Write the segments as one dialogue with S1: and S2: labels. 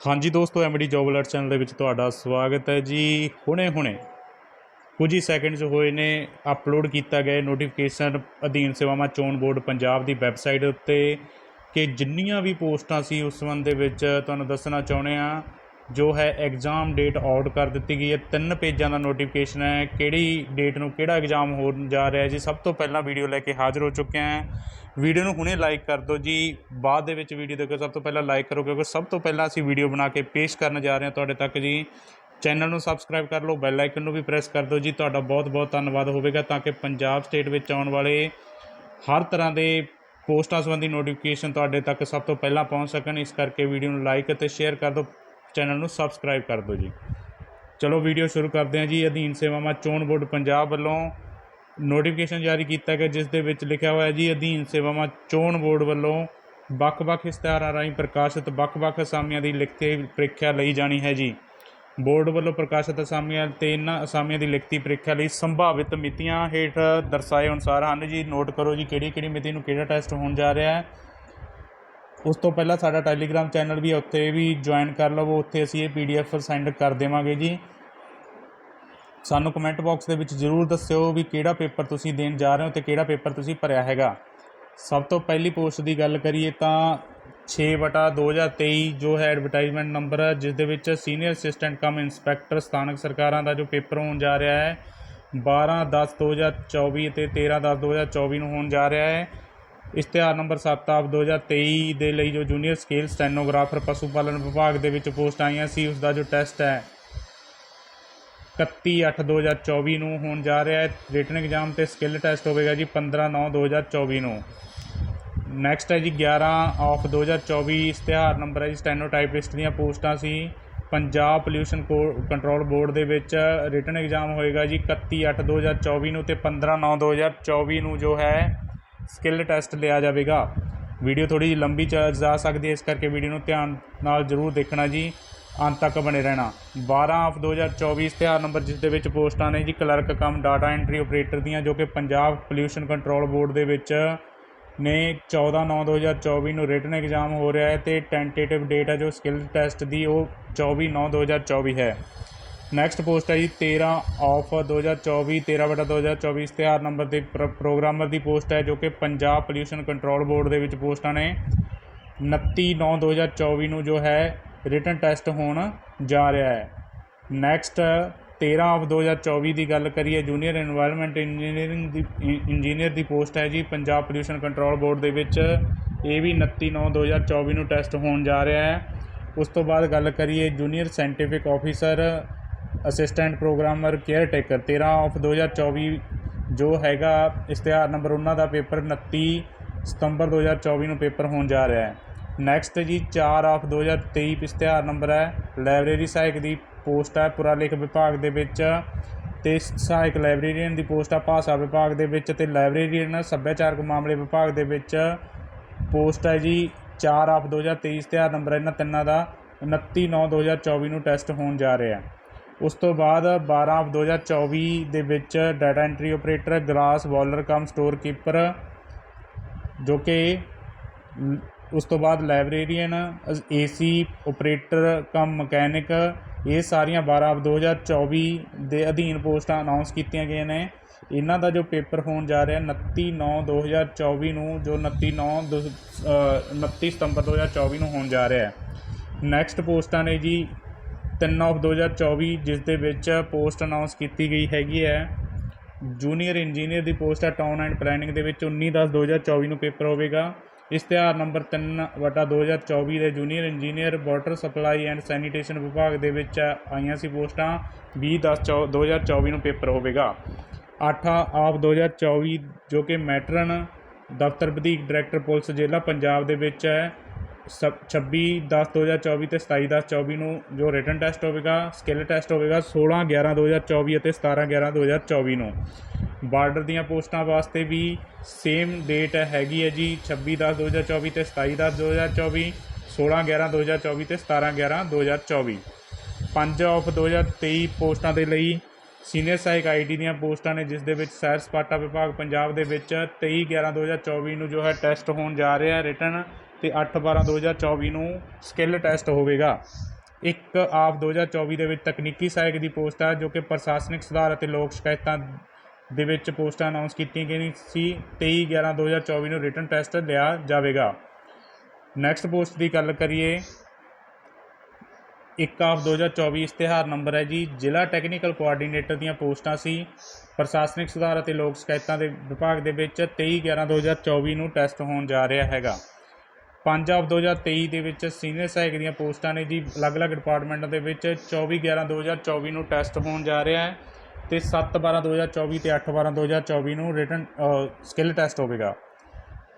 S1: ਹਾਂਜੀ ਦੋਸਤੋ MD job alert channel ਦੇ ਵਿੱਚ ਤੁਹਾਡਾ ਸਵਾਗਤ ਹੈ ਜੀ। ਹੁਣੇ ਹੁਣੇ ਕੁਝ ਹੀ ਸੈਕਿੰਡਸ ਹੋਏ ਨੇ, ਅਪਲੋਡ ਕੀਤਾ ਗਿਆ ਨੋਟੀਫਿਕੇਸ਼ਨ ਅਧੀਨ ਸੇਵਾਵਾਂ ਚੋਣ ਬੋਰਡ ਪੰਜਾਬ ਦੀ ਵੈਬਸਾਈਟ ਉੱਤੇ ਕਿ ਜਿੰਨੀਆਂ ਵੀ ਪੋਸਟਾਂ ਸੀ ਉਸ ਸੰਬੰਧ ਦੇ ਵਿੱਚ ਤੁਹਾਨੂੰ ਦੱਸਣਾ ਚਾਹੁੰਦੇ ਆ ਜੋ ਹੈ ਐਗਜ਼ਾਮ ਡੇਟ ਆਊਟ ਕਰ ਦਿੱਤੀ ਗਈ ਹੈ। ਤਿੰਨ ਪੇਜਾਂ ਦਾ ਨੋਟੀਫਿਕੇਸ਼ਨ ਹੈ। ਕਿਹੜੀ ਡੇਟ ਨੂੰ ਕਿਹੜਾ ਐਗਜ਼ਾਮ ਹੋਣ ਜਾ ਰਿਹਾ ਜੀ? ਸਭ ਤੋਂ ਪਹਿਲਾਂ ਵੀਡੀਓ ਲੈ ਕੇ ਹਾਜ਼ਰ ਹੋ ਚੁੱਕੇ ਹਾਂ। ਵੀਡੀਓ ਨੂੰ ਹੁਣੇ ਲਾਈਕ ਕਰ ਦਿਓ ਜੀ। ਬਾਅਦ ਦੇ ਵਿੱਚ ਵੀਡੀਓ ਦੇਖੋ। ਸਭ ਤੋਂ ਪਹਿਲਾਂ ਲਾਈਕ ਕਰੋ ਕਿਉਂਕਿ ਸਭ ਤੋਂ ਪਹਿਲਾਂ ਅਸੀਂ ਵੀਡੀਓ ਬਣਾ ਕੇ ਪੇਸ਼ ਕਰਨ ਜਾ ਰਹੇ ਹਾਂ ਤੁਹਾਡੇ ਤੱਕ ਜੀ। ਚੈਨਲ ਨੂੰ ਸਬਸਕ੍ਰਾਈਬ ਕਰ ਲਓ। ਬੈਲ ਆਈਕਨ ਨੂੰ ਵੀ ਪ੍ਰੈਸ ਕਰ ਦਿਓ ਜੀ। ਤੁਹਾਡਾ ਬਹੁਤ ਬਹੁਤ ਧੰਨਵਾਦ ਹੋਵੇਗਾ ਤਾਂ ਕਿ ਪੰਜਾਬ ਸਟੇਟ ਵਿੱਚ ਆਉਣ ਵਾਲੇ ਹਰ ਤਰ੍ਹਾਂ ਦੇ ਪੋਸਟਾਂ ਸੰਬੰਧੀ ਨੋਟੀਫਿਕੇਸ਼ਨ ਤੁਹਾਡੇ ਤੱਕ ਸਭ ਤੋਂ ਪਹਿਲਾਂ ਪਹੁੰਚ ਸਕਣ। ਇਸ ਕਰਕੇ ਵੀਡੀਓ ਨੂੰ ਲਾਈਕ ਅਤੇ ਸ਼ੇਅਰ ਕਰ ਦਿਓ। ਚੈਨਲ ਨੂੰ ਸਬਸਕ੍ਰਾਈਬ ਕਰ ਦਿਓ ਜੀ। ਚਲੋ ਵੀਡੀਓ ਸ਼ੁਰੂ ਕਰਦੇ ਹਾਂ ਜੀ। ਅਧੀਨ ਸੇਵਾਵਾਂ ਚੋਣ ਬੋਰਡ ਪੰਜਾਬ ਵੱਲੋਂ ਨੋਟੀਫਿਕੇਸ਼ਨ ਜਾਰੀ ਕੀਤਾ ਗਿਆ, ਜਿਸ ਦੇ ਵਿੱਚ ਲਿਖਿਆ ਹੋਇਆ ਜੀ, ਅਧੀਨ ਸੇਵਾਵਾਂ ਚੋਣ ਬੋਰਡ ਵੱਲੋਂ ਵੱਖ-ਵੱਖ ਇਸ਼ਤਿਹਾਰਾਂ ਰਾਹੀਂ ਪ੍ਰਕਾਸ਼ਿਤ ਵੱਖ-ਵੱਖ ਅਸਾਮੀਆਂ ਦੀ ਲਿਖਤੀ ਪ੍ਰੀਖਿਆ ਲਈ ਜਾਣੀ ਹੈ ਜੀ। ਬੋਰਡ ਵੱਲੋਂ ਪ੍ਰਕਾਸ਼ਿਤ ਅਸਾਮੀਆਂ ਤੇ ਇਹਨਾਂ ਅਸਾਮੀਆਂ ਦੀ ਲਿਖਤੀ ਪ੍ਰੀਖਿਆ ਲਈ ਸੰਭਾਵਿਤ ਮਿਤੀਆਂ ਹੇਠ ਦਰਸਾਏ ਅਨੁਸਾਰ ਹਨ ਜੀ। ਨੋਟ ਕਰੋ ਜੀ ਕਿਹੜੀ ਕਿਹੜੀ ਮਿਤੀ ਨੂੰ ਕਿਹੜਾ ਟੈਸਟ ਹੋਣ ਜਾ ਰਿਹਾ ਹੈ। ਉਸ ਤੋਂ ਪਹਿਲਾਂ ਸਾਡਾ ਟੈਲੀਗ੍ਰਾਮ ਚੈਨਲ ਵੀ ਹੈ ਉੱਥੇ ਵੀ ਜੁਆਇਨ ਕਰ ਲਵੋ, ਉੱਥੇ ਅਸੀਂ ਇਹ ਪੀਡੀਐਫ ਸੈਂਡ ਕਰ ਦੇਵਾਂਗੇ ਜੀ। ਸਾਨੂੰ ਕਮੈਂਟ ਬਾਕਸ ਦੇ ਵਿੱਚ ਜਰੂਰ ਦੱਸਿਓ ਵੀ ਕਿਹੜਾ ਪੇਪਰ ਤੁਸੀਂ ਦੇਣ ਜਾ ਰਹੇ ਹੋ ਤੇ ਕਿਹੜਾ ਪੇਪਰ ਤੁਸੀਂ ਭਰਿਆ ਹੈਗਾ। ਸਭ ਤੋਂ ਪਹਿਲੀ ਪੋਸਟ ਦੀ ਗੱਲ ਕਰੀਏ ਤਾਂ 6 ਵਟਾ 2023 ਜੋ ਹੈ ਐਡਵਰਟਾਈਜ਼ਮੈਂਟ ਨੰਬਰ ਹੈ ਜਿਸ ਦੇ ਵਿੱਚ ਸੀਨੀਅਰ ਅਸਿਸਟੈਂਟ ਕਮ ਇੰਸਪੈਕਟਰ ਸਥਾਨਕ ਸਰਕਾਰਾਂ ਦਾ ਜੋ ਪੇਪਰ ਹੋਣ ਜਾ ਰਿਹਾ ਹੈ 12 10 2024 ਅਤੇ 13 10 2024 ਨੂੰ ਹੋਣ ਜਾ ਰਿਹਾ ਹੈ। ਇਸ਼ਤਿਹਾਰ ਨੰਬਰ 7 ਆਫ 2023 ਦੇ ਲਈ ਜੋ ਜੂਨੀਅਰ ਸਕੇਲ ਸਟੈਨੋਗ੍ਰਾਫਰ ਪਸ਼ੂ ਪਾਲਣ ਵਿਭਾਗ ਦੇ ਵਿੱਚ ਪੋਸਟ ਆਈਆਂ ਸੀ ਉਸ ਦਾ ਜੋ ਟੈਸਟ ਹੈ 31 8 2024 ਨੂੰ ਹੋਣ ਜਾ ਰਿਹਾ ਹੈ। ਰਿਟਨ ਐਗਜ਼ਾਮ ਤੇ ਸਕਿੱਲ ਟੈਸਟ ਹੋਵੇਗਾ ਜੀ 15 9 2024 ਨੂੰ। ਨੈਕਸਟ ਹੈ ਜੀ 11 ਆਫ 2024 ਇਸ਼ਤਿਹਾਰ ਨੰਬਰ ਹੈ ਜੀ ਸਟੈਨੋਟਾਈਪਿਸਟ ਦੀਆਂ ਪੋਸਟਾਂ ਸੀ। ਪੰਜਾਬ ਪੋਲਿਊਸ਼ਨ ਕੰਟਰੋਲ ਬੋਰਡ ਦੇ ਵਿੱਚ ਰਿਟਨ ਐਗਜ਼ਾਮ ਹੋਏਗਾ ਜੀ 31 8 2024 ਨੂੰ ਤੇ 15 9 2024 ਨੂੰ ਜੋ ਹੈ ਸਕਿੱਲ ਟੈਸਟ ਲਿਆ ਜਾਵੇਗਾ। ਵੀਡੀਓ ਥੋੜੀ ਜਿਹੀ ਲੰਬੀ ਚ ਜਾ ਸਕਦੀ ਹੈ, ਇਸ ਕਰਕੇ ਵੀਡੀਓ ਨੂੰ ਧਿਆਨ ਨਾਲ ਜ਼ਰੂਰ ਦੇਖਣਾ ਜੀ, ਅੰਤ ਤੱਕ ਬਣੇ ਰਹਿਣਾ। 12 ਆਫ 2024 ਇਸ਼ਤਿਹਾਰ ਨੰਬਰ ਜਿਸ ਦੇ ਵਿੱਚ ਪੋਸਟਾਂ ਨੇ ਜੀ, clerk cum, data entry operator ਦੀਆਂ, ਜੋ ਕਿ ਪੰਜਾਬ ਪੋਲਿਊਸ਼ਨ ਕੰਟਰੋਲ ਬੋਰਡ ਦੇ ਵਿੱਚ ਨੇ 14 9 2024 ਨੂੰ ਰਿਟਨ ਐਗਜ਼ਾਮ ਹੋ ਰਿਹਾ ਹੈ ਤੇ ਟੈਂਟੇਟਿਵ ਡੇਟ ਹੈ ਜੋ ਸਕਿੱਲ ਟੈਸਟ ਦੀ, ਉਹ 24 9 2024 ਹੈ। ਨੈਕਸਟ ਪੋਸਟ ਹੈ ਜੀ 13 ਆਫ 2024 13/2024 ਇਸ਼ਤਿਹਾਰ ਨੰਬਰ ਤੇ ਪ੍ਰੋਗਰਾਮਰ ਦੀ ਪੋਸਟ ਹੈ ਜੋ ਕਿ ਪੰਜਾਬ ਪੋਲੂਸ਼ਨ ਕੰਟਰੋਲ ਬੋਰਡ ਦੇ ਵਿੱਚ ਪੋਸਟਾਂ ਨੇ। 29/9/2024 ਨੂੰ ਜੋ ਹੈ ਰਿਟਨ ਟੈਸਟ ਹੋਣ ਜਾ ਰਿਹਾ ਹੈ। ਨੈਕਸਟ 13 ਆਫ 2024 ਦੀ ਗੱਲ ਕਰੀਏ ਜੂਨੀਅਰ এনवायरमेंट ਇੰਜੀਨੀਅਰਿੰਗ ਦੀ ਇੰਜੀਨੀਅਰ ਦੀ ਪੋਸਟ ਹੈ ਜੀ ਪੰਜਾਬ ਪੋਲੂਸ਼ਨ ਕੰਟਰੋਲ ਬੋਰਡ ਦੇ ਵਿੱਚ। ਇਹ ਵੀ 29/9/2024 ਨੂੰ ਟੈਸਟ ਹੋਣ ਜਾ ਰਿਹਾ ਹੈ। ਉਸ ਤੋਂ ਬਾਅਦ ਗੱਲ ਕਰੀਏ junior scientific officer assistant programmer caretaker 13 of 2024 ਜੋ ਹੈਗਾ, ਇਸ਼ਤਿਹਾਰ ਨੰਬਰ ਉਹਨਾਂ ਦਾ ਪੇਪਰ 29 ਸਤੰਬਰ 2024 ਨੂੰ ਪੇਪਰ ਹੋਣ ਜਾ ਰਿਹਾ ਹੈ। ਨੈਕਸਟ ਜੀ 4 ਆਫ 2023 ਇਸ਼ਤਿਹਾਰ ਨੰਬਰ ਹੈ। ਲਾਇਬ੍ਰੇਰੀ ਸਹਾਇਕ ਦੀ ਪੋਸਟ ਹੈ, ਪੁਰਾਲੇਖ ਵਿਭਾਗ ਦੇ ਵਿੱਚ ਤੇ ਸਹਾਇਕ ਲਾਇਬ੍ਰੇਰੀਅਨ ਦੀ ਪੋਸਟ ਆ ਭਾਸ਼ਾ ਵਿਭਾਗ ਦੇ ਵਿੱਚ ਤੇ ਲਾਇਬ੍ਰੇਰੀਅਨ ਸੱਭਿਆਚਾਰਕ ਮਾਮਲੇ ਵਿਭਾਗ ਦੇ ਵਿੱਚ ਪੋਸਟ ਹੈ ਜੀ। 4 ਆਫ 2023 ਇਸ਼ਤਿਹਾਰ ਨੰਬਰ ਇਹਨਾਂ ਤਿੰਨਾਂ ਦਾ। 29 9 2024 ਨੂੰ ਟੈਸਟ ਹੋਣ ਜਾ ਰਿਹਾ ਹੈ। ਉਸ ਤੋਂ ਬਾਅਦ ਬਾਰ੍ਹਾਂ ਦੋ ਹਜ਼ਾਰ ਚੌਵੀ ਦੇ ਵਿੱਚ data entry operator glass blower cum storekeeper ਜੋ ਕਿ ਉਸ ਤੋਂ ਬਾਅਦ librarian AC operator cum mechanic ਇਹ ਸਾਰੀਆਂ 12 ਆਫ 2024 ਦੇ ਅਧੀਨ ਪੋਸਟਾਂ ਅਨਾਉਂਸ ਕੀਤੀਆਂ ਗਈਆਂ ਨੇ। ਇਹਨਾਂ ਦਾ ਜੋ ਪੇਪਰ ਹੋਣ ਜਾ ਰਿਹਾ 29 9 2024 ਨੂੰ ਜੋ 29 9 ਦੋ- ਅ, 29 ਸਤੰਬਰ 2024 ਨੂੰ ਹੋਣ ਜਾ ਰਿਹਾ ਹੈ। ਨੈਕਸਟ ਪੋਸਟਾਂ ਨੇ ਜੀ ਤਿੰਨ ਔਫ ਦੋ ਹਜ਼ਾਰ ਚੌਵੀ, ਜਿਸ ਦੇ ਵਿੱਚ ਪੋਸਟ ਅਨਾਊਂਸ ਕੀਤੀ ਗਈ ਹੈਗੀ ਹੈ। ਜੂਨੀਅਰ ਇੰਜੀਨੀਅਰ ਦੀ ਪੋਸਟ ਹੈ ਟਾਊਨ ਐਂਡ ਪਲੈਨਿੰਗ ਦੇ ਵਿੱਚ 19 10 2024 ਨੂੰ ਪੇਪਰ ਹੋਵੇਗਾ। ਇਸ਼ਤਿਹਾਰ ਨੰਬਰ 3 ਵਟਾ 2024 ਦੇ junior engineer, water supply and sanitation ਵਿਭਾਗ ਦੇ ਵਿੱਚ ਆਈਆਂ ਸੀ ਪੋਸਟਾਂ। 20 10 2024 ਨੂੰ ਪੇਪਰ ਹੋਵੇਗਾ। 8 ਆਫ 2024 ਜੋ ਕਿ ਮੈਟਰਨ ਦਫ਼ਤਰ ਵਧੀਕ ਡਾਇਰੈਕਟਰ ਪੁਲਿਸ ਜ਼ਿਲ੍ਹਾ ਪੰਜਾਬ ਦੇ ਵਿੱਚ ਹੈ। ਸ- 26 10 2024 ਤੇ 27 10 24 ਨੂੰ ਜੋ ਰਿਟਨ ਟੈਸਟ ਹੋਵੇਗਾ ਸਕਿੱਲ ਟੈਸਟ ਹੋਵੇਗਾ 16 11 2024 ਅਤੇ 17 11 2024 ਨੂੰ। ਬਾਰਡਰ ਦੀਆਂ ਪੋਸਟਾਂ ਵਾਸਤੇ ਵੀ ਸੇਮ ਡੇਟ ਹੈਗੀ ਹੈ ਜੀ 26 10 2024 ਤੇ 27 10 2024 16 11 2024 ਤੇ 17 11 2024 5 ਆਫ 2023 ਪੋਸਟਾਂ ਦੇ ਲਈ ਸੀਨੀਅਰ ਸਹਾਇਕ ਆਈਡੀ ਦੀਆਂ ਪੋਸਟਾਂ ਨੇ, ਜਿਸ ਦੇ ਵਿੱਚ ਸੈਰ ਸਪਾਟਾ ਵਿਭਾਗ ਪੰਜਾਬ ਦੇ ਵਿੱਚ 23 11 2024 ਨੂੰ ਜੋ ਹੈ ਟੈਸਟ ਹੋਣ ਜਾ ਰਿਹਾ ਰਿਟਨ ਤੇ 8/12/2024 ਨੂੰ ਸਕਿੱਲ ਟੈਸਟ ਹੋਵੇਗਾ। ਇੱਕ ਆਫ 2024 ਦੇ ਵਿੱਚ ਤਕਨੀਕੀ ਸਹਾਇਕ ਦੀ ਪੋਸਟ ਹੈ ਜੋ ਕਿ ਪ੍ਰਸ਼ਾਸਨਿਕ ਸੁਧਾਰ ਅਤੇ ਲੋਕ ਸ਼ਿਕਾਇਤਾਂ ਦੇ ਵਿੱਚ ਪੋਸਟਾਂ ਅਨਾਉਂਸ ਕੀਤੀਆਂ ਗਈਆਂ ਸੀ 23/11/2024 ਨੂੰ ਰਿਟਨ ਟੈਸਟ ਲਿਆ ਜਾਵੇਗਾ। ਨੈਕਸਟ ਪੋਸਟ ਦੀ ਗੱਲ ਕਰੀਏ, ਇੱਕ ਆਫ 2024 ਇਸ਼ਤਿਹਾਰ ਨੰਬਰ ਹੈ ਜੀ। ਜ਼ਿਲ੍ਹਾ ਟੈਕਨੀਕਲ ਕੋਆਰਡੀਨੇਟਰ ਦੀਆਂ ਪੋਸਟਾਂ ਸੀ। ਪ੍ਰਸ਼ਾਸਨਿਕ ਸੁਧਾਰ ਅਤੇ ਲੋਕ ਸ਼ਿਕਾਇਤਾਂ ਦੇ ਵਿਭਾਗ ਦੇ ਵਿੱਚ 23/11/2024 ਨੂੰ ਟੈਸਟ ਹੋਣ ਜਾ ਰਿਹਾ ਹੈਗਾ। 5 ਆਫ 2023 ਦੇ ਵਿੱਚ ਸੀਨੀਅਰ ਸਹਾਇਕ ਦੀਆਂ ਪੋਸਟਾਂ ਨੇ ਜੀ, ਅਲੱਗ-ਅਲੱਗ ਡਿਪਾਰਟਮੈਂਟਾਂ ਦੇ ਵਿੱਚ 24/11/2024 ਨੂੰ ਟੈਸਟ ਹੋਣ ਜਾ ਰਿਹਾ ਹੈ ਤੇ 7/12/2024 ਤੇ 8/12/2024 ਨੂੰ ਰਿਟਨ ਸਕਿੱਲ ਟੈਸਟ ਹੋਵੇਗਾ।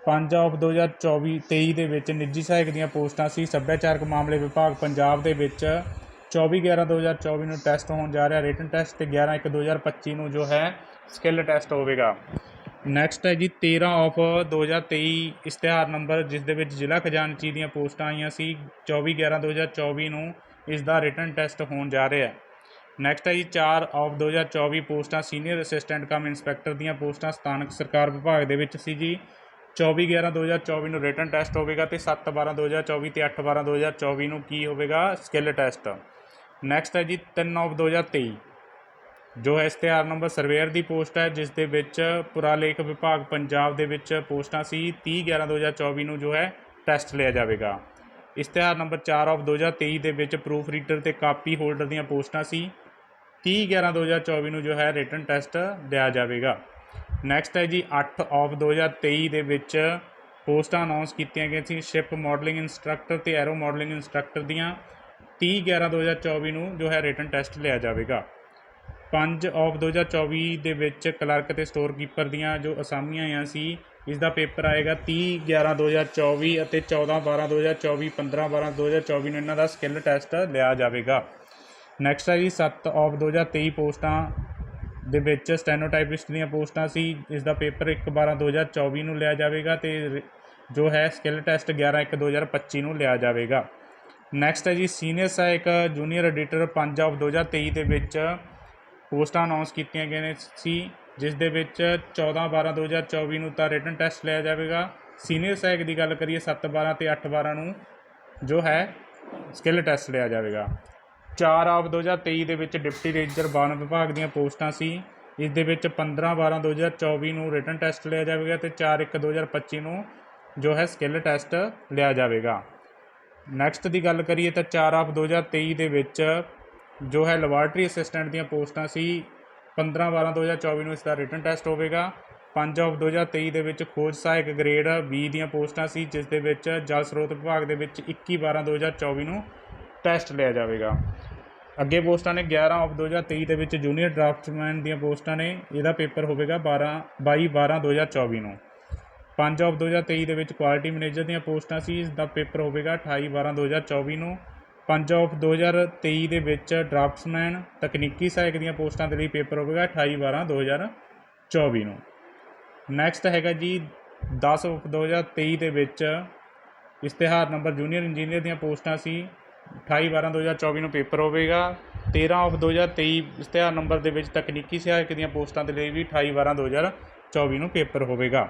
S1: 5 ਆਫ 2024 23 ਦੇ ਵਿੱਚ ਨਿੱਜੀ ਸਹਾਇਕ ਦੀਆਂ ਪੋਸਟਾਂ ਸੀ, ਸੱਭਿਆਚਾਰਕ ਮਾਮਲੇ ਵਿਭਾਗ ਪੰਜਾਬ ਦੇ ਵਿੱਚ 24/11/2024 ਨੂੰ ਟੈਸਟ ਹੋਣ ਜਾ ਰਿਹਾ ਰਿਟਨ ਟੈਸਟ ਤੇ 11/1/2025 ਨੂੰ ਜੋ ਹੈ, ਸਕਿੱਲ ਟੈਸਟ ਹੋਵੇਗਾ। ਨੈਕਸਟ ਹੈ ਜੀ 13 ਆਫ 2023 ਇਸ਼ਤਿਹਾਰ ਨੰਬਰ ਜਿਸ ਦੇ ਵਿੱਚ ਜ਼ਿਲ੍ਹਾ ਖਜ਼ਾਨਚੀ ਦੀਆਂ ਪੋਸਟਾਂ ਆਈਆਂ ਸੀ 24/11/2024 ਨੂੰ ਇਸ ਦਾ ਰਿਟਨ ਟੈਸਟ ਹੋਣ ਜਾ ਰਿਹਾ ਹੈ। ਨੈਕਸਟ ਹੈ ਜੀ 4 ਆਫ 2024 ਪੋਸਟਾਂ ਸੀਨੀਅਰ ਅਸਿਸਟੈਂਟ ਕਮ ਇੰਸਪੈਕਟਰ ਦੀਆਂ ਪੋਸਟਾਂ ਸਥਾਨਕ ਸਰਕਾਰ ਵਿਭਾਗ ਦੇ ਵਿੱਚ ਸੀ ਜੀ। 24/11/2024 ਨੂੰ ਰਿਟਨ ਟੈਸਟ ਹੋਵੇਗਾ ਤੇ 7/12/2024 ਤੇ 8/12/2024 ਨੂੰ ਕੀ ਹੋਵੇਗਾ? ਸਕਿੱਲ ਟੈਸਟ ਨੈਕਸਟ ਹੈ ਜੀ 3 ਆਫ 2023 ਜੋ ਹੈ ਇਸ਼ਤਿਹਾਰ ਨੰਬਰ ਸਰਵੇਅਰ ਦੀ ਪੋਸਟ ਹੈ, ਜਿਸ ਦੇ ਵਿੱਚ ਪੁਰਾਲੇਖ ਵਿਭਾਗ ਪੰਜਾਬ ਦੇ ਵਿੱਚ ਪੋਸਟਾਂ ਸੀ 30/11/2024 ਨੂੰ ਜੋ ਹੈ ਟੈਸਟ ਲਿਆ ਜਾਵੇਗਾ। ਇਸ਼ਤਿਹਾਰ ਨੰਬਰ 4 ਆਫ 2023 ਦੇ ਵਿੱਚ ਪ੍ਰੂਫ ਰੀਡਰ ਤੇ ਕਾਪੀ ਹੋਲਡਰ ਦੀਆਂ ਪੋਸਟਾਂ ਸੀ 30/11/2024 ਨੂੰ ਜੋ ਹੈ ਰਿਟਨ ਟੈਸਟ ਲਿਆ ਜਾਵੇਗਾ। ਨੈਕਸਟ ਹੈ ਜੀ 8 ਆਫ 2023 ਦੇ ਵਿੱਚ ਪੋਸਟਾਂ ਅਨਾਉਂਸ ਕੀਤੀਆਂ ਗਈਆਂ ਸੀ, ਸ਼ਿਪ ਮਾਡਲਿੰਗ ਇੰਸਟ੍ਰਕਟਰ ਤੇ ਐਰੋ ਮਾਡਲਿੰਗ ਇੰਸਟ੍ਰਕਟਰ ਦੀਆਂ 30/11/2024 ਨੂੰ ਜੋ ਹੈ ਰਿਟਨ ਟੈਸਟ ਲਿਆ ਜਾਵੇਗਾ। 5 ਆਫ 2024 ਦੇ ਵਿੱਚ ਕਲਰਕ ਅਤੇ ਸਟੋਰ ਕੀਪਰ ਦੀਆਂ ਜੋ ਅਸਾਮੀਆਂ ਆ ਸੀ ਇਸ ਦਾ ਪੇਪਰ ਆਏਗਾ 30/11/2024 ਅਤੇ 14/12/2024 15/12/2024 ਨੂੰ ਇਹਨਾਂ ਦਾ ਸਕਿੱਲ ਟੈਸਟ ਲਿਆ ਜਾਵੇਗਾ। ਨੈਕਸਟ ਹੈ ਜੀ 7 ਆਫ 2023 ਪੋਸਟਾਂ ਦੇ ਵਿੱਚ ਸਟੈਨੋਟਾਈਪਿਸਟ ਦੀਆਂ ਪੋਸਟਾਂ ਸੀ ਇਸ ਦਾ ਪੇਪਰ 1/12/2024 ਨੂੰ ਲਿਆ ਜਾਵੇਗਾ ਤੇ ਜੋ ਹੈ ਸਕਿੱਲ ਟੈਸਟ 11/1/2025 ਨੂੰ ਲਿਆ ਜਾਵੇਗਾ। ਨੈਕਸਟ ਹੈ ਜੀ ਸੀਨੀਅਰ ਸਹਾਇਕ ਜੂਨੀਅਰ ਐਡੀਟਰ 5 ਆਫ 2023 ਦੇ ਵਿੱਚ ਪੋਸਟਾਂ ਅਨਾਉਂਸ ਕੀਤੀਆਂ ਗਈਆਂ ਨੇ ਸੀ, ਜਿਸ ਦੇ ਵਿੱਚ 14/12/2024 ਨੂੰ ਤਾਂ ਰਿਟਨ ਟੈਸਟ ਲਿਆ ਜਾਵੇਗਾ। ਸੀਨੀਅਰ ਸਹਾਇਕ ਦੀ ਗੱਲ ਕਰੀਏ 7/12 ਤੇ 8/12 ਨੂੰ ਜੋ ਹੈ ਸਕਿੱਲ ਟੈਸਟ ਲਿਆ ਜਾਵੇਗਾ। 4 ਆਫ 2023 ਦੇ ਵਿੱਚ ਡਿਪਟੀ ਰੇਂਜਰ ਵਨ ਵਿਭਾਗ ਦੀਆਂ ਪੋਸਟਾਂ ਸੀ, ਇਸ ਦੇ ਵਿੱਚ 15/12/2024 ਨੂੰ ਰਿਟਨ ਟੈਸਟ ਲਿਆ ਜਾਵੇਗਾ ਤੇ 4/1/2025 ਨੂੰ ਜੋ ਹੈ ਸਕਿੱਲ ਟੈਸਟ ਲਿਆ ਜਾਵੇਗਾ। ਨੈਕਸਟ ਦੀ ਗੱਲ ਕਰੀਏ ਤਾਂ 4 ਆਫ 2023 ਦੇ ਵਿੱਚ ਜੋ ਹੈ ਲੈਬਾਰਟਰੀ ਅਸਿਸਟੈਂਟ ਦੀਆਂ ਪੋਸਟਾਂ ਸੀ 15/12/2024 ਨੂੰ ਇਸ ਦਾ ਰਿਟਨ ਟੈਸਟ ਹੋਵੇਗਾ 5 ਆਫ 2023 ਦੇ ਵਿੱਚ ਖੋਜ ਸਹਾਇਕ ਗ੍ਰੇਡ 20 ਦੀਆਂ ਪੋਸਟਾਂ ਸੀ, ਜਿਸ ਦੇ ਵਿੱਚ ਜਲ ਸਰੋਤ ਵਿਭਾਗ ਦੇ ਵਿੱਚ 21/12/2024 ਨੂੰ ਟੈਸਟ ਲਿਆ ਜਾਵੇਗਾ। ਅੱਗੇ ਪੋਸਟਾਂ ਨੇ 11 ਆਫ 2023 ਦੇ ਵਿੱਚ ਜੂਨੀਅਰ ਡਰਾਫਟਸਮੈਨ ਦੀਆਂ ਪੋਸਟਾਂ ਨੇ, ਇਹਦਾ ਪੇਪਰ ਹੋਵੇਗਾ 12 22/12/2024 ਨੂੰ। 5 ਆਫ 2023 ਦੇ ਵਿੱਚ ਕੁਆਲਿਟੀ ਮੈਨੇਜਰ ਦੀਆਂ ਪੋਸਟਾਂ ਸੀ ਇਸ ਦਾ ਪੇਪਰ ਹੋਵੇਗਾ 28/12/2024 ਨੂੰ। ਪੰਜ ਔਫ ਦੋ ਹਜ਼ਾਰ ਤੇਈ ਦੇ ਵਿੱਚ ਡਰਾਫਟਸਮੈਨ ਤਕਨੀਕੀ ਸਹਾਇਕ ਦੀਆਂ ਪੋਸਟਾਂ ਦੇ ਲਈ ਪੇਪਰ ਹੋਵੇਗਾ 28/12/2024 ਨੂੰ। ਨੈਕਸਟ ਹੈਗਾ ਜੀ 10 ਆਫ 2023 ਦੇ ਵਿੱਚ ਇਸ਼ਤਿਹਾਰ ਨੰਬਰ ਜੂਨੀਅਰ ਇੰਜੀਨੀਅਰ ਦੀਆਂ ਪੋਸਟਾਂ ਸੀ। 28/12/2024 ਨੂੰ ਪੇਪਰ ਹੋਵੇਗਾ। 13 ਆਫ 2023 ਇਸ਼ਤਿਹਾਰ ਨੰਬਰ ਦੇ ਵਿੱਚ ਤਕਨੀਕੀ ਸਹਾਇਕ ਦੀਆਂ ਪੋਸਟਾਂ ਦੇ ਲਈ ਵੀ 28/12/2024 ਨੂੰ ਪੇਪਰ ਹੋਵੇਗਾ।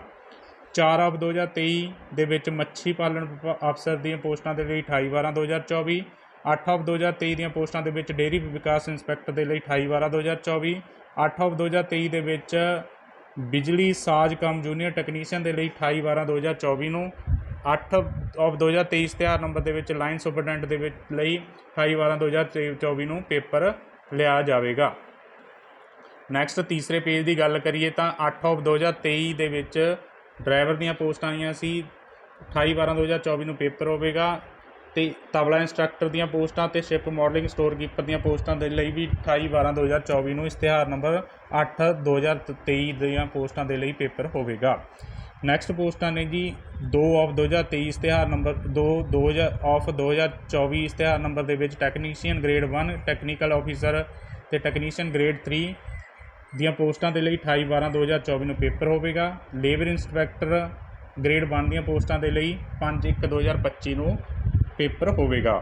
S1: 4 ਆਫ 2023 ਦੇ ਵਿੱਚ ਮੱਛੀ ਪਾਲਣ ਅਫਸਰ ਦੀਆਂ ਪੋਸਟਾਂ ਦੇ ਲਈ 28/12/2024 8 ਆਫ 2023 ਦੀਆਂ ਪੋਸਟਾਂ ਦੇ ਵਿੱਚ ਡੇਅਰੀ ਵਿਕਾਸ ਇੰਸਪੈਕਟਰ ਦੇ ਲਈ 28/12/2024 8 ਆਫ 2023 ਦੇ ਵਿੱਚ ਬਿਜਲੀ ਸਾਜ਼ ਕਮ ਜੂਨੀਅਰ ਟੈਕਨੀਸ਼ੀਅਨ ਦੇ ਲਈ 28/12/2024 ਨੂੰ 8 ਆਫ 2023 ਇਸ਼ਤਿਹਾਰ ਨੰਬਰ ਦੇ ਵਿੱਚ ਲਾਈਨ ਸੁਪਰਡੈਂਟ ਦੇ ਵਿੱਚ ਲਈ 28/12/2024 ਨੂੰ ਪੇਪਰ ਲਿਆ ਜਾਵੇਗਾ। ਨੈਕਸਟ ਤੀਸਰੇ ਪੇਜ ਦੀ ਗੱਲ ਕਰੀਏ ਤਾਂ 8 ਆਫ 2023 ਦੇ ਵਿੱਚ ਡਰਾਈਵਰ ਦੀਆਂ ਪੋਸਟਾਂ ਆਈਆਂ ਸੀ 28/12/2024 ਨੂੰ ਪੇਪਰ ਹੋਵੇਗਾ ਤੇ ਤਬਲਾ ਇੰਸਟ੍ਰਕਟਰ ਦੀਆਂ ਪੋਸਟਾਂ ਤੇ ਸ਼ਿਪ ਮਾਡਲਿੰਗ ਸਟੋਰ ਕੀਪਰ ਦੀਆਂ ਪੋਸਟਾਂ ਦੇ ਲਈ ਵੀ 28/12/2024 ਨੂੰ ਇਸ਼ਤਿਹਾਰ ਨੰਬਰ 8 2023 ਦੀਆਂ ਪੋਸਟਾਂ ਦੇ ਲਈ ਪੇਪਰ ਹੋਵੇਗਾ। ਨੈਕਸਟ ਪੋਸਟਾਂ ਨੇ ਜੀ 2 ਆਫ 2023 ਇਸ਼ਤਿਹਾਰ ਨੰਬਰ 2 2000 ਆਫ 2024 ਇਸ਼ਤਿਹਾਰ ਨੰਬਰ ਦੇ ਵਿੱਚ ਟੈਕਨੀਸ਼ੀਅਨ ਗ੍ਰੇਡ 1 ਟੈਕਨੀਕਲ ਆਫੀਸਰ ਤੇ ਟੈਕਨੀਸ਼ੀਅਨ ਗ੍ਰੇਡ 3 ਦੀਆਂ ਪੋਸਟਾਂ ਦੇ ਲਈ 28/12/2024 ਨੂੰ ਪੇਪਰ ਹੋਵੇਗਾ। ਲੇਬਰ ਇੰਸਪੈਕਟਰ ਗ੍ਰੇਡ 1 ਦੀਆਂ ਪੋਸਟਾਂ ਦੇ ਲਈ 5/1/2025 ਨੂੰ ਪੇਪਰ ਹੋਵੇਗਾ।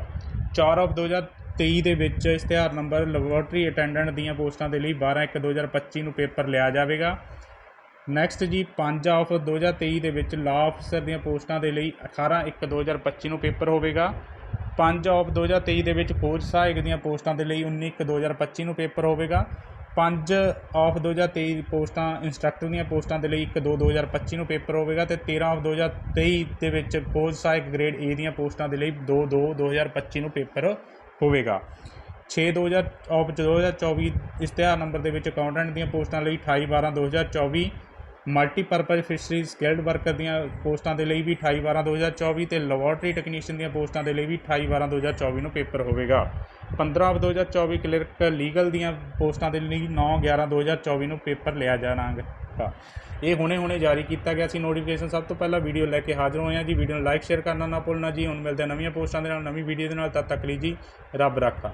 S1: 4 ਆਫ 2023 ਦੇ ਵਿੱਚ ਇਸ਼ਤਿਹਾਰ ਨੰਬਰ ਲੈਬੋਰਟਰੀ ਅਟੈਂਡੈਂਟ ਦੀਆਂ ਪੋਸਟਾਂ ਦੇ ਲਈ 12/1/2025 ਨੂੰ ਪੇਪਰ ਲਿਆ ਜਾਵੇਗਾ। ਨੈਕਸਟ ਜੀ 5 ਆਫ 2023 ਦੇ ਵਿੱਚ ਲਾ ਅਫਸਰ ਦੀਆਂ ਪੋਸਟਾਂ ਦੇ ਲਈ 18 1 2025 ਨੂੰ ਪੇਪਰ ਹੋਵੇਗਾ। 5 ਆਫ 2023 ਦੇ ਵਿੱਚ ਫੌਜ ਸਹਾਇਕ ਦੀਆਂ ਪੋਸਟਾਂ ਦੇ ਲਈ 19 1 2025 ਨੂੰ ਪੇਪਰ ਹੋਵੇਗਾ। 5 ਆਫ 2023 ਪੋਸਟਾਂ ਇੰਸਟ੍ਰਕਟਰ ਦੀਆਂ ਪੋਸਟਾਂ ਦੇ ਲਈ 1 2 2025 ਨੂੰ ਪੇਪਰ ਹੋਵੇਗਾ ਤੇ 13 ਆਫ 2023 ਦੇ ਵਿੱਚ ਪੋਜ਼ ਸਹਾਇਕ ਗ੍ਰੇਡ ਏ ਦੀਆਂ ਪੋਸਟਾਂ ਦੇ ਲਈ 2 2 2025 ਨੂੰ ਪੇਪਰ ਹੋਵੇਗਾ। 6 2000 ਆਫ 2024 ਇਸ਼ਤਿਹਾਰ ਨੰਬਰ ਦੇ ਵਿੱਚ ਅਕਾਊਂਟੈਂਟ ਦੀਆਂ ਪੋਸਟਾਂ ਲਈ 28 12 2024 ਮਲਟੀਪਰਪਜ਼ ਫਿਸ਼ਰੀ ਸਕਿਲਡ ਵਰਕਰ ਦੀਆਂ ਪੋਸਟਾਂ ਦੇ ਲਈ ਵੀ 28 12 2024 ਤੇ ਲੈਬੋਰਟਰੀ ਟੈਕਨੀਸ਼ੀਅਨ ਦੀਆਂ ਪੋਸਟਾਂ ਦੇ ਲਈ ਵੀ 28 12 2024 ਨੂੰ ਪੇਪਰ ਹੋਵੇਗਾ। 15 ਆਫ 2024 ਕਲਰਕ ਲੀਗਲ ਦੀਆਂ ਪੋਸਟਾਂ ਦੇ ਲਈ 9 11 2024 ਨੂੰ ਪੇਪਰ ਲਿਆ ਜਾਣਾਗਾ। ਇਹ ਹੁਣੇ ਹੁਣੇ ਜਾਰੀ ਕੀਤਾ ਗਿਆ ਸੀ। ਨੋਟੀਫਿਕੇਸ਼ਨ ਸਭ ਤੋਂ ਪਹਿਲਾਂ ਵੀਡੀਓ ਲੈ ਕੇ ਹਾਜ਼ਰ ਹੋਏ ਹਾਂ ਜੀ। ਵੀਡੀਓ ਨੂੰ ਲਾਈਕ ਸ਼ੇਅਰ ਕਰਨਾ ਨਾ ਭੁੱਲਣਾ ਜੀ। ਹੁਣ ਮਿਲਦੇ ਹਾਂ ਨਵੀਆਂ ਪੋਸਟਾਂ ਦੇ ਨਾਲ, ਨਵੀਂ ਵੀਡੀਓ ਦੇ ਨਾਲ। ਤਦ ਤੱਕ ਲਈ ਜੀ, ਰੱਬ ਰਾਖਾ।